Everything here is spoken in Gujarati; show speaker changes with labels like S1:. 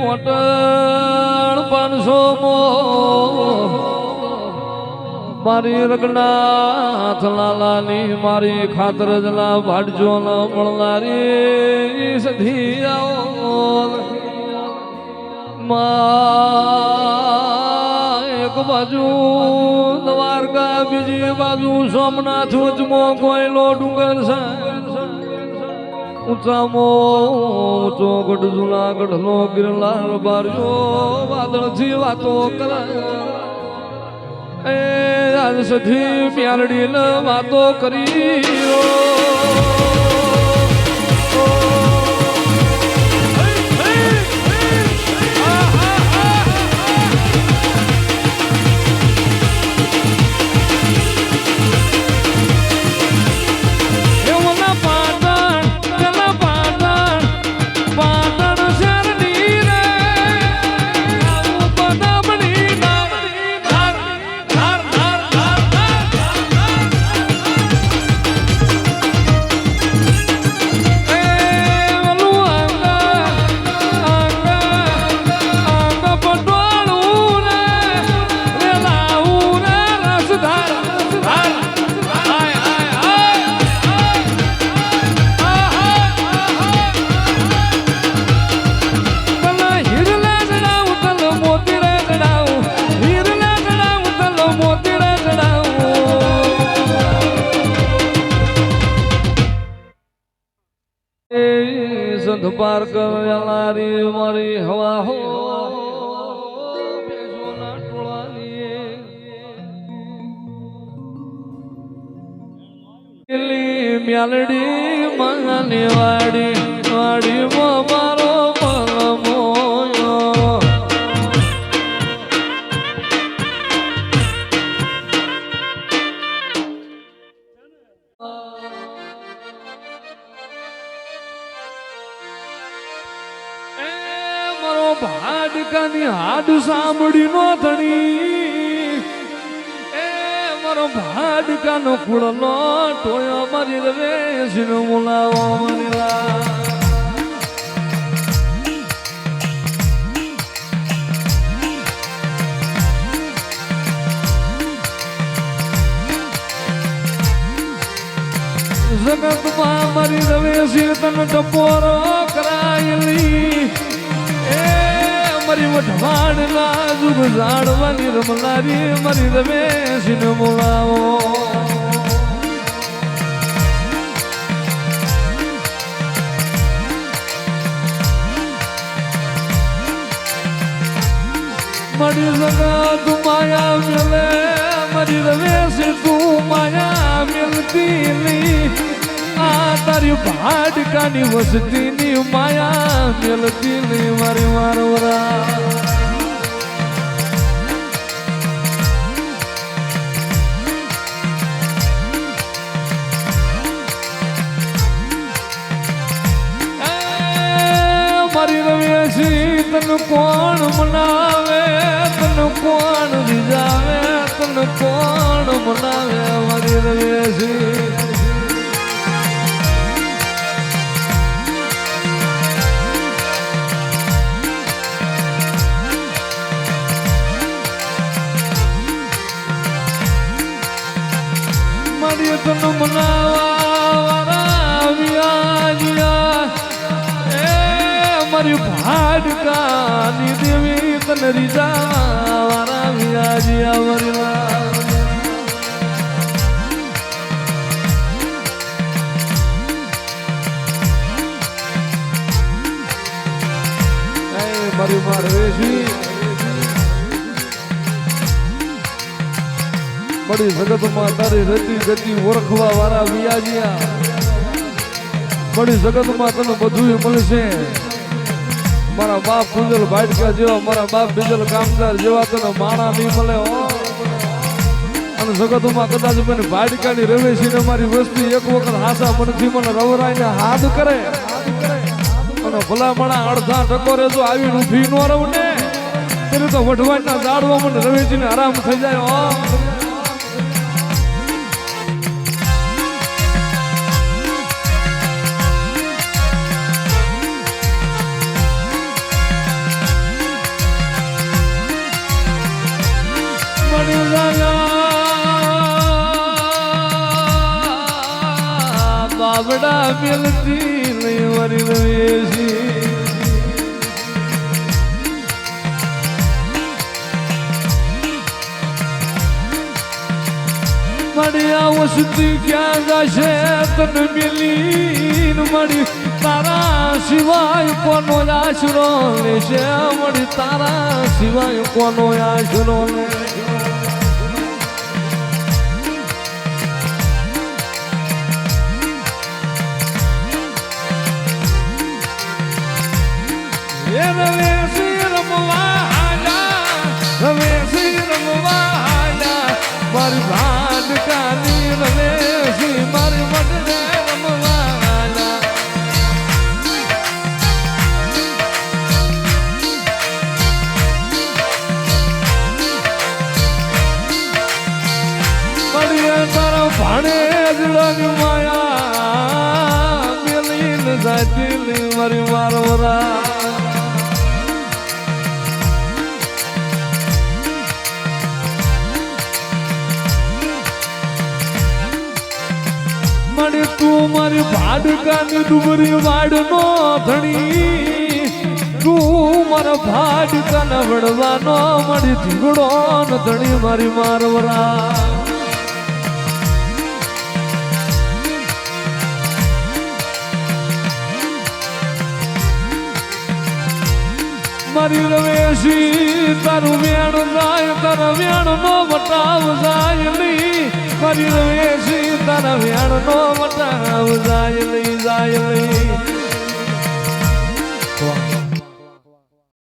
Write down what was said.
S1: પોટણ પાંચસો મો. મારી રગનાથ લાલાની મારી ખાતર જલા ભાડજો ન મળનારી સધી એક બાજુ દ્વારકા, બીજી બાજુ સોમનાથ વચમો કોયલો ડુંગર છે. ઊંચામો ઊંચો ગઢ જુનાગઢ નો ગિરલાલ બાર્યો વાદળથી વાતો કરે એ આજ સધી પ્યારડી વાતો કરી સંત પાર કરનારી મારી હવા હો. મ્યાલડી માની મારો ભાડકાની હાડ સાંભળી નો ધણી. એ મારો ભાડકાનો કુળનો ટોયો મારી રેશ નો મુલાવો મનીલા જગતમાં મારી રવે સિર તન ટપોરો કરાયેલી. મારી વઢવાણ ના જુગ ઝાડવાની રમલારી મારી રમેશ ને મુલાવો મારી જગત માયા મેલે, મારી રમેશ તું માયા મેલતી નહીં. આ તારી ભાડકાની વસતીની માયા મેલતી નહીં મારી મારવરા મારી રવેશી તન કોણ મનાવે? તન કોણ રીઝાવે? તન કોણ મનાવે? મારી રવેશી મારી ભાડકાની દેવી તને રીજા વાળા વ્યાજ્યા મારી વા એ મારી માર વેશી બડી જગતમાં તારી રતી ગતિ ઓળખવા વાળા વિયાજિયા. બડી જગતમાં તને બધું મળશે. મારા બાપ ફુજલ ભાટકા જેવા, મારા બાપ બીજલ કામદાર જેવા તને માણા નહીં મળે, હો. અને જગતમાં કદાચ મને ભાડકાની રવેશી ને મારી વસ્તી એક વખત હાસા મનથી મને રવરાઈને હાથ કરે. અને ભલામણા અડધા ટકોરે જો આવીને ઊભી ન રહું ને, ત્યારે તો વઢવાડના દાડવા મને રવેશીને આરામ થઈ જાય, હો. મેલતી નહીં વરી રવેશી મળી આ વસતી ક્યાં જશે તને મિલી મળી તારા સિવાય કોનો આશરો લેશે મળી તારા સિવાય કોનો આશરો લેશે શ્રી રમવા આજા મારી મારી મનને મને તું મારી ભાડકાની ડુબરી વાડ નો ધણી તું મારા ભાડકાના વડવાનો મારી ધીગડો ધણી મારી મારવરા. મારી રવેશી, તારું વેણ જાય, તારા વેણ નો વટાવ જાય નહીં. મારી રવેશી તારા વેણ નો વટાવ જાય લઈ જાય વાહ.